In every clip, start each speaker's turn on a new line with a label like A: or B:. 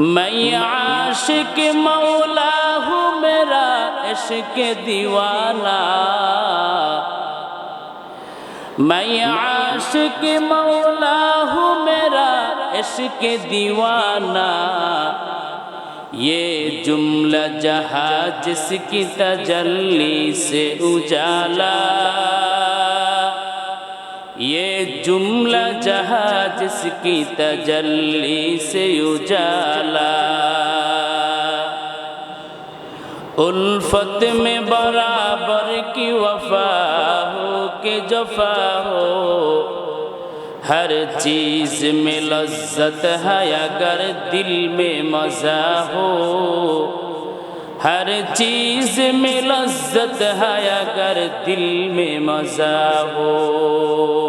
A: میں عاشق مولا ہوں، میرا عشق دیوانہ۔ میں عاشق مولا ہوں، میرا عشق دیوانہ۔ یہ جملہ جہاں جس کی تجلی سے اجالا۔ یہ جملہ جہاں جس जिसकी तजल्ली से उजाला उल्फत में बराबर की वफा हो के जफा हो हर चीज में लज्जत है अगर दिल में मजा हो हर चीज में लज्जत है अगर दिल में मजा हो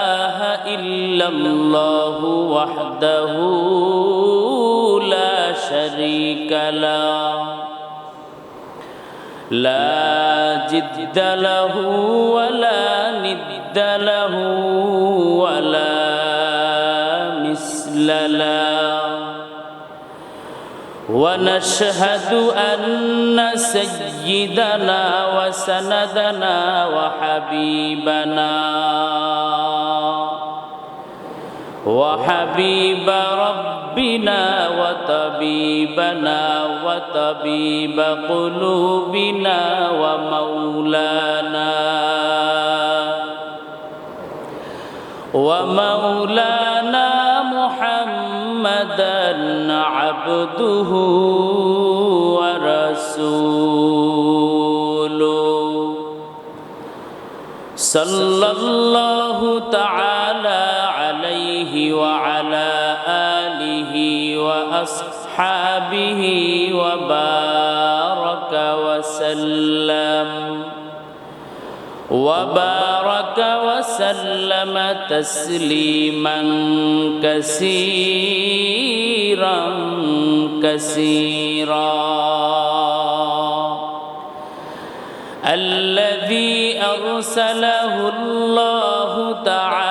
A: إلا الله وحده لا شريك له. لا جد له ولا ند له ولا مثل له. ونشهد أن سيدنا وسندنا وحبيبنا. وحبيب ربنا وطبيبنا وطبيب قلوبنا ومولانا ومولانا محمدا عبده ورسوله. صلى الله تعالى عليه وعلى آله وأصحابه وبارك وسلم. وبارك وسلم تسليما كثيرا كثيرا. الذي أرسله الله تعالى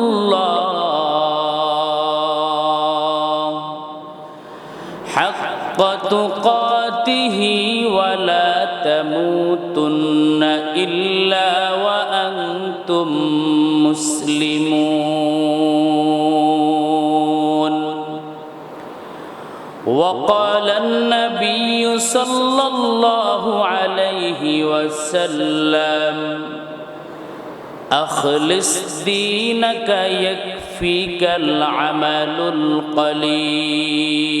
A: حق تقاته ولا تموتن إلا وأنتم مسلمون. وقال النبي صلى الله عليه وسلم أخلص دينك يكفيك العمل القليل.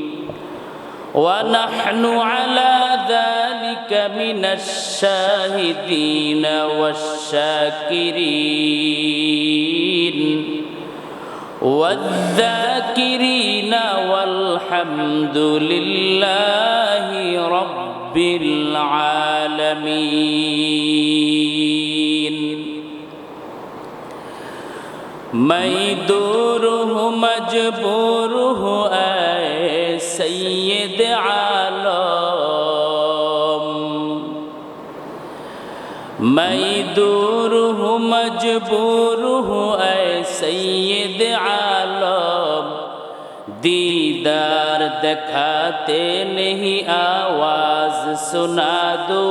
A: ونحن على ذلك من الشاهدين والشاكرين. والذاكرين والحمد لله رب العالمين. ميدوره مجبوره সৈয়দ আলম মাই দূর হু মজবুর হু সৈয়দ আলম दीदार दिखाते नहीं आवाज सुना दो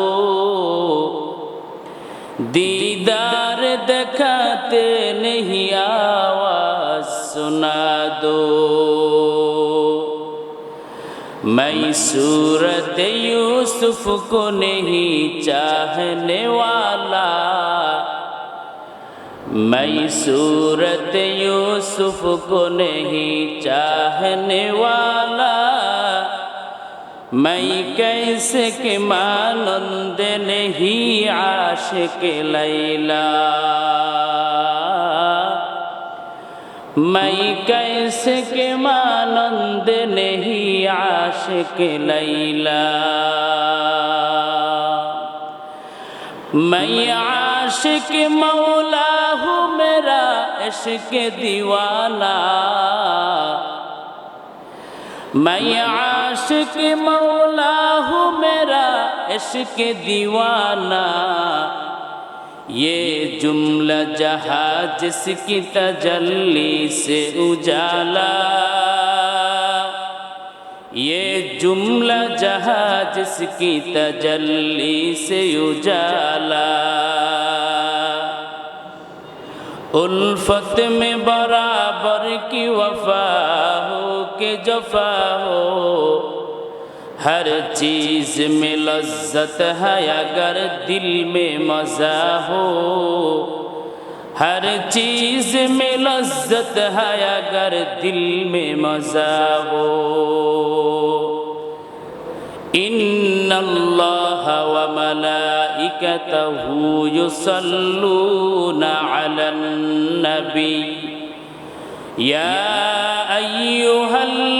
A: दीदार दिखाते नहीं आवाज सुना दो میں صورت یوسف کو نہیں چاہنے والا۔ میں صورت یوسف کو نہیں چاہنے والا۔ میں کیسے کہ مانند نہیں عاشق لیلا۔ मैं कैसे के मानंद नहीं आशिक लैला मैं आशिक मौला हूँ मेरा इश्क दीवाना मैं आशिक मौला हूँ मेरा इश्क दीवाना یہ جملہ جہاں جس کی تجلی سے اجالا۔ یہ جملہ جہاں جس کی تجلی سے اجالا۔ الفت میں برابر کی وفا ہو کہ جفا ہو۔ ہر چیز میں لذت ہے اگر دل میں مزہ ہو ہر چیز میں لذت ہے اگر دل میں مزہ ہو ان اللہ و ملائکتہ یصلون علی النبی یا ایوہ اللہ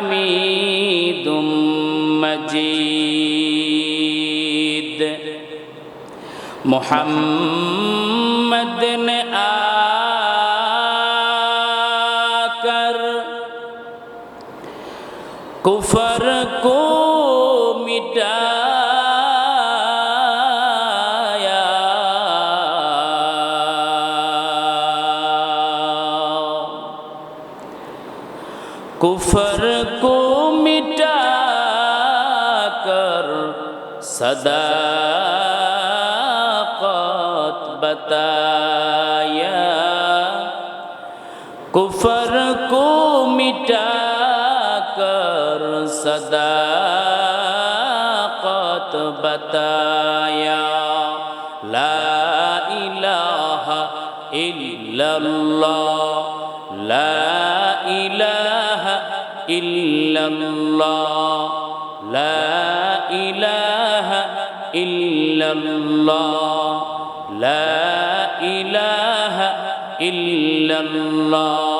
A: حميد مجيد محمد نے آ کر کفر کو مٹا صداقت بتایا کفر کو مٹا کر صداقت بتایا لا الہ إلا اللہ لا الہ إلا اللہ لا ইলাহা ইল্লাল্লাহ, লা ইলাহা ইল্লাল্লাহ।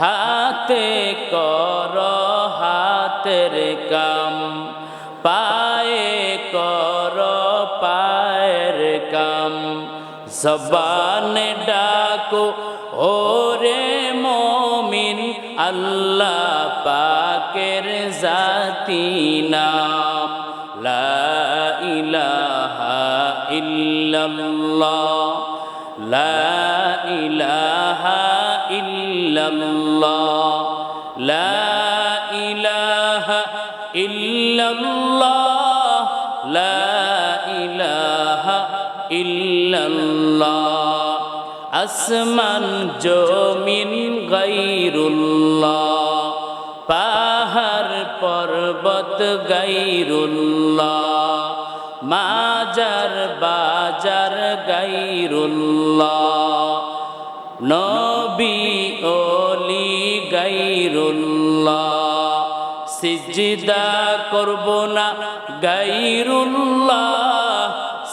A: হাতে কর হাতের কাম, পায়ে কর পায়ের কাম। জবানে ডাকো, ওরে মমিন, আল্লাহ পাকের জাতি নাম। লা ইলাহা ইল্লাল্লাহ লা ইলাহা ইল্লাল্লাহ লা ইলাহা ইল্লাল্লাহ লা ইলাহা ইল্লাল্লাহ আসমান জমিন গাইরুল্লাহ পাহাড় পর্বত গাইরুল্লাহ, মাজার বাজার গাইরুল্লাহ, নবী ওলি গাইরুল্লাহ, সিজদা করব না গাইরুল্লাহ,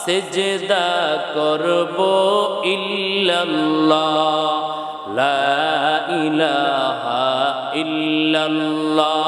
A: সিজদা করব ইল্লাল্লাহ, লা ইলাহা ইল্লাল্লাহ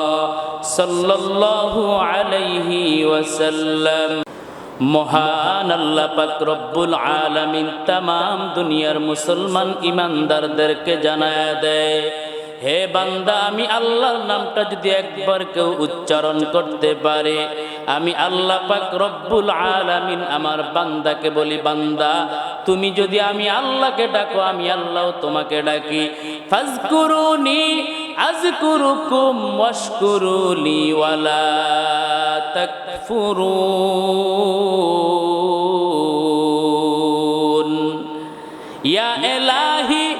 A: সাল্লাল্লাহু আলাইহি ওয়াসাল্লাম। মহান আল্লাহ পাক রব্বুল আলামিন তাম দুনিয়ার মুসলমান ইমানদারদেরকে জানায় দেয়, হে বান্দা, আমি আল্লাহর নামটা যদি একবার কেউ উচ্চারণ করতে পারে, আমি আল্লাহ পাক রব্বুল আলামিন আমার বান্দাকে বলি, বান্দা, তুমি যদি আমি আল্লাহকে ডাকো, আমি আল্লাহ তোমাকে ডাকি। ফাজকুরুনি اذکرکم واشکروا لی ولا تکفرون یا الہی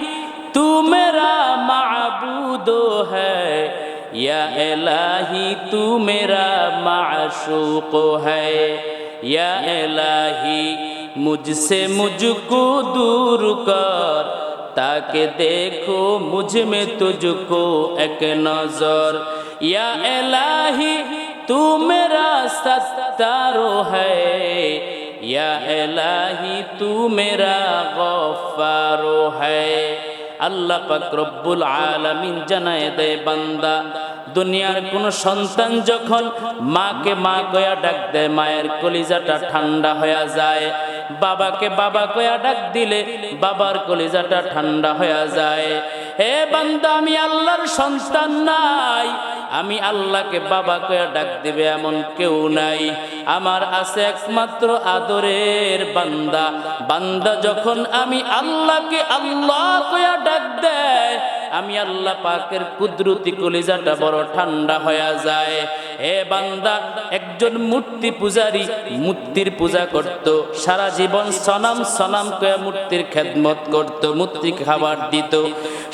A: تو میرا معبود ہے۔ یا الہی تو میرا معشوق ہے۔ یا الہی مجھ سے مجھ کو دور کر۔ ताकि देखो मुझ में तुझको एक नजर या इलाही तू मेरा सत्तारो है या इलाही तू मेरा गफ्फारो है আল্লাহ পাক রব্বুল আলামিন জানায় দেয় বান্দা দুনিয়ার কোন সন্তান যখন মাকে মা কয়া ডাক দেয় মায়ের কলিজাটা ঠান্ডা হয়ে যায় বাবাকে বাবা কয়া ডাক দিলে বাবার কলিজাটা ঠান্ডা হয়ে যায়। হে বান্দা, আমি আল্লাহর সন্তান নাই। আমি আল্লাহকে বাবা কয়া ডাক দিবে এমন কেউ নাই। আমার আছে একমাত্র আদরের বান্দা। বান্দা যখন আমি আল্লাহকে আল্লাহ কয়া ডাক দেয় আমি আল্লাহ পাকের কুদরতি কলিজাটা বড় ঠান্ডা হয়ে যায়। হে বান্দা, একজন মূর্তি পূজারী, মূর্তির পূজা করত, সারা জীবন সনাম সনাম কয়ে মূর্তির খেদমত করত, মূর্তি খাবার দিত।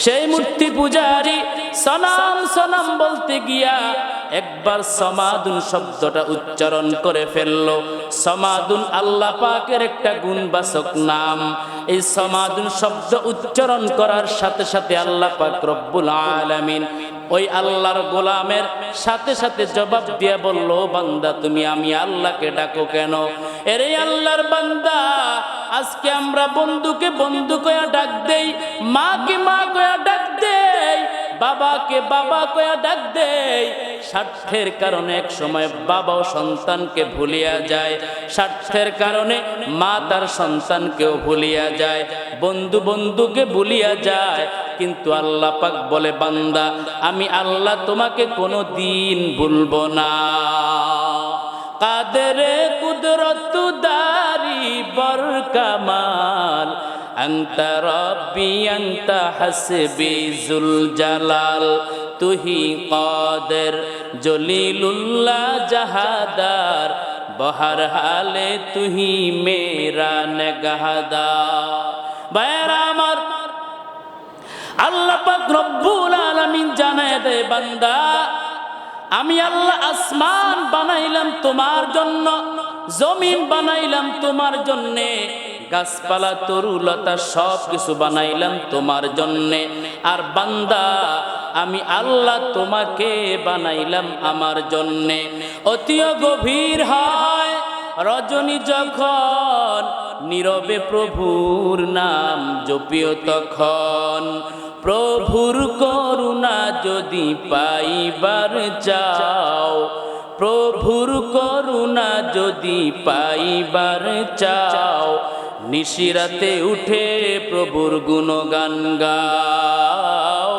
A: সেই মূর্তি পূজারী সনাম সনাম বলতে গিয়া একবার সমাদুন শব্দটা উচ্চারণ করে ফেলল। সমাদুন আল্লাহ পাকের একটা গুণবাচক নাম। এই সমাদুন শব্দ উচ্চারণ করার সাথে সাথে আল্লাহ পাক রব্বুল আলামিন ওই আল্লাহর গোলামের সাথে সাথে জবাব দিয়ে বলল বান্দা, তুমি আমি আল্লাহকে ডাকো কেন? এরে আল্লাহর বান্দা, আজকে আমরা বন্ধুকে বন্ধু কয়া ডাক দেই, মাকে মা কয়া ডাক দেই, বাবাকে বাবা কয়া ডাক দেই স্বার্থের কারণে এক সময় বাবাও সন্তানকে ভুলিয়া যায়। স্বার্থের কারণে মা তার সন্তানকেও ভুলিয়া যায়। বন্ধু বন্ধুকে ভুলিয়া যায়। কিন্তু আল্লাহ পাক বলে, বান্দা, আমি আল্লাহ তোমাকে কোনো দিন ভুলবো না। কাদের কুদরত, দারি বর কামাল أنت ربي أنت حسبي ذو الجلال তুহি قادر জলিলুল্লাহ জাহাদার বহর হালে তুহি মেরা নগহদা বাইরা আমার আল্লাহ পাক রব্বুল আলামিন জানায় দে বান্দা আমি আল্লাহ আসমান বানাইলাম তোমার জন্য জমিন বানাইলাম তোমার জন্যে গাছপালা, তরুলতা সব কিছু বানাইলাম তোমার জন্যে। আর বান্দা, আমি আল্লাহ তোমাকে বানাইলাম আমার জন্যে। অতিও গভীর হয়, রজনী যখন নীরবে প্রভুর নাম জপিও তখন। প্রভুর করুণা যদি পাইবার চাও, প্রভুর করুণা যদি পাইবার চাও নিশিরাতে উঠে প্রভুর গুণগান গাও।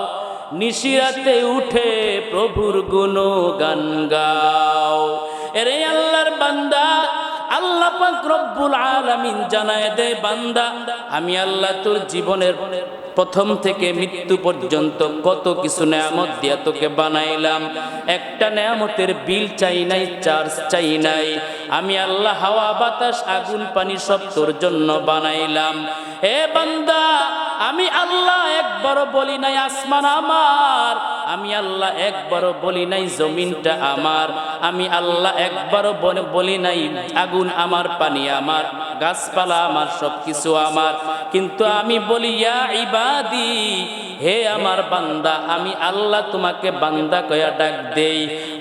A: নিশিরাতে উঠে প্রভুর গুণগান গাও। এরে আল্লাহর বান্দা, আল্লাহ পাক রব্বুল আলামিন জানায় দে বান্দা, আমি আল্লাহ তোর জীবনের প্রথম থেকে মৃত্যু পর্যন্ত কত কিছু নেয়ামত দিয়া তোকে বানাইলাম। একটা নেয়ামতের বিল চাই নাই, চার্জ চাই নাই। আমি আল্লাহ হাওয়া, বাতাস, আগুন, পানি সব তোর জন্য বানাইলাম। হে বান্দা, আমি আল্লাহ একবারও বলি নাই আসমান আমার। আমি আল্লাহ একবারও বলি নাই জমিনটা আমার। আমি আল্লাহ একবারও বলে- বলি নাই আগুন আমার, পানি আমার, গাছপালা আমার সব কিছু আমার। কিন্তু আমি বলি, ইয়া ইবাদি হে আমার বান্দা, আমি আল্লাহ তোমাকে বান্দা কয়া ডাক দেই।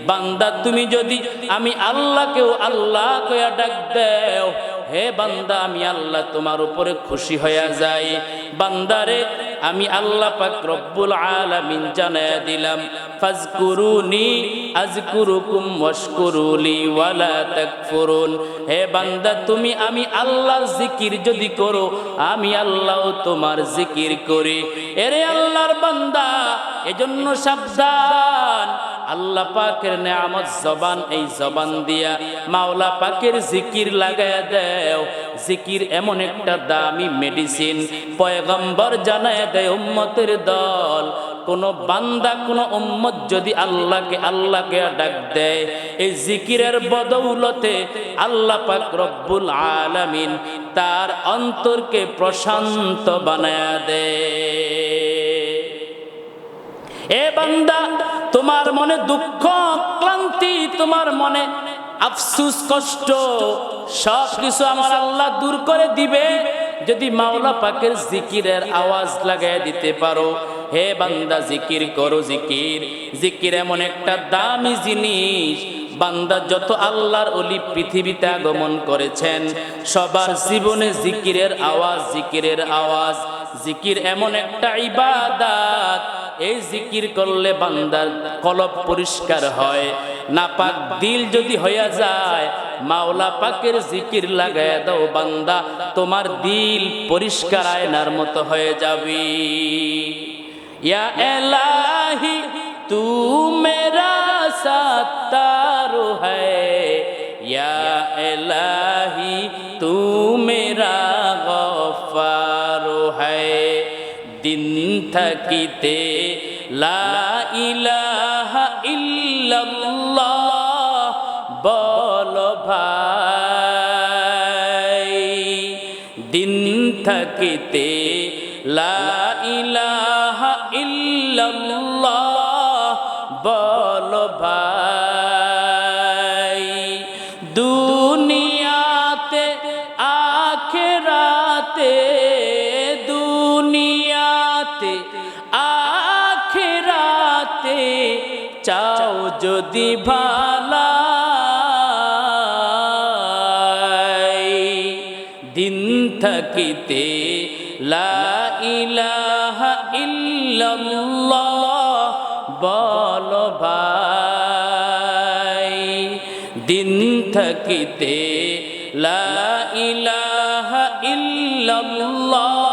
A: বান্দা, তুমি যদি আমি আল্লাহকেও আল্লাহ কয়া ডাক দেও, হে বান্দা, আমি আল্লাহ তোমার উপরে খুশি হইয়া যাই। বান্দারে আমি আল্লাহ পাক রব্বুল আলামিন জানায় দিলাম, ফাজকুরুনি, আজকুরুকুম ওয়াশকুরুলি ওয়ালা তাকফুরুন। হে বান্দা, তুমি আমি আল্লাহর জিকির যদি করো, আমি আল্লাহ তোমার জিকির করি। এরে আল্লাহর বান্দা, এজন্য সাবধান। আল্লাহ পাকের নেয়ামত জবান, এই জবান দিয়া মাওলা পাকের জিকির লাগায় দেও। জিকির এমন একটা দামি মেডিসিন পয়গম্বর জানায় দেয় উম্মতের দল, কোন বান্দা, কোন উম্মত যদি আল্লাহকে আল্লাহকে ডাক দেয়, এই জিকিরের বদৌলতে আল্লাহ পাক রব্বুল আলামিন তার অন্তরকে প্রশান্ত বানায় দেয়। এ বান্দা, তোমার মনে দুঃখ, ক্লান্তি, তোমার মনে আফসুস কষ্ট, সব কিছু আমার আল্লাহ দূর করে দিবে। যদি মাওলা পাকের জিকিরের আওয়াজ লাগাই দিতে পারো, হে বান্দা জিকির করো জিকির। জিকির এমন একটা দামি জিনিস, বান্দা যত আল্লাহর অলি পৃথিবীতে আগমন করেছেন, সবার জীবনে জিকিরের আওয়াজ জিকিরের আওয়াজ, জিকির এমন একটা ইবাদাত। এই জিকির করলে বান্দার কলব পরিষ্কার হয়। নাপাক দিল যদি হইয়া যায়, মাওলা পাকের জিকির লাগায় দাও বান্দা, তোমার দিল পরিষ্কার আয়নার মতো হয়ে যাবে। ইয়া এলাহি তু মেরা হ্যায় ইয়া এলাহি তু মেরা গফারু হ্যায় দিন থাকিতে লা ইলাহা ভাই। দিন থাকিতে বল ভাই। দুনিয়াতে আখেরাতে দুনিয়াতে আখেরাতে চাও যদি ভালাই থাকিতে, লা ইলাহা ইল্লাল্লাহ বল ভাই। দিন থাকিতে, লা ইলাহা ইল্লাল্লাহ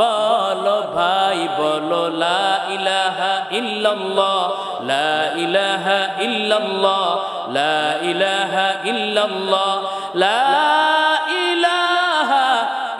A: বলো ভাই, বলো লা ইলাহা ইল্লাল্লাহ, লা ইলাহা ইল্লাল্লাহ, লা ইলাহা ইল্লাল্লাহ, লা